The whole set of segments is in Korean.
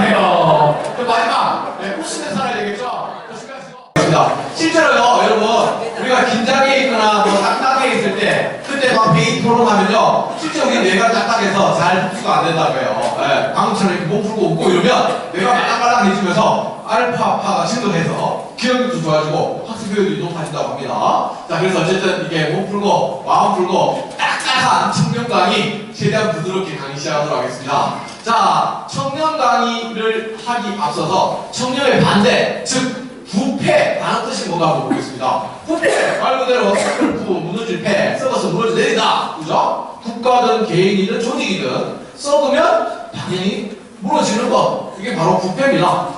감사하네요. 그 마지막, 네, 포시는 살아야 되겠죠? 수고하셨습니다. 실제로요, 여러분, 우리가 긴장해 있거나 뭐 딱딱해 있을 때, 그때 막 베이토론 하면요, 실제 우리 뇌가 딱딱해서 잘 흡수가 안 된다고요. 예, 방금처럼 이렇게 몸 풀고 웃고 이러면 뇌가 말랑말랑해지면서 알파파가 신도해서 기억력도 좋아지고 학습 효율이 높아진다고 합니다. 자, 그래서 어쨌든 이게 몸 풀고 마음 풀고 딱딱한 청명강이 최대한 부드럽게 강의 시작하도록 하겠습니다. 자 청년 강의를 하기 앞서서 청년의 반대 즉 부패 라는 뜻이 뭔가 보겠습니다. 부패 말 그대로 슬프 무너질 패 썩어서 무너져 내린다. 그죠? 국가든 개인이든 조직이든 썩으면 당연히 무너지는 것. 이게 바로 부패입니다.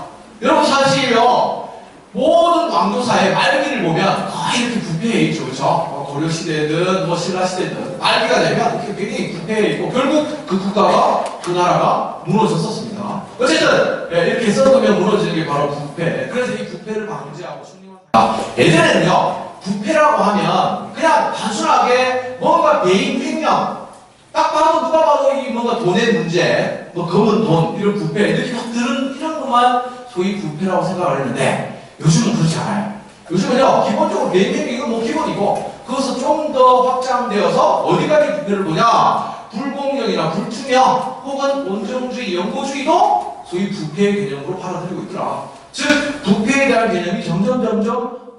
여러분 사실요 모든 왕조사의 말기를 보면 거의 이렇게 부패해 있죠. 그죠? 뭐 고려 시대든 뭐 신라 시대든 말기가 되면 굉장히 부패해 있고 결국 그 국가가 그 나라가 무너졌었습니다. 어쨌든 예, 이렇게 썩으면 무너지는 게 바로 부패. 그래서 이 부패를 방지하고. 아, 예전에는요 부패라고 하면 그냥 단순하게 뭔가 개인 횡령 딱 봐도 누가 봐도 이 뭔가 돈의 문제, 뭐 검은 돈 이런 부패 이렇게 막 들은 이런 것만 소위 부패라고 생각을 했는데 요즘은 그렇지 않아요. 요즘은요 기본적으로 개인 횡령 이건 뭐 기본이고 그것은 좀 더 확장되어서 어디까지 부패를 보냐 불공정이나 불투명 혹은 온정주의, 연고주의도 소위 부패의 개념으로 받아들이고 있더라. 즉 부패에 대한 개념이 점점 점점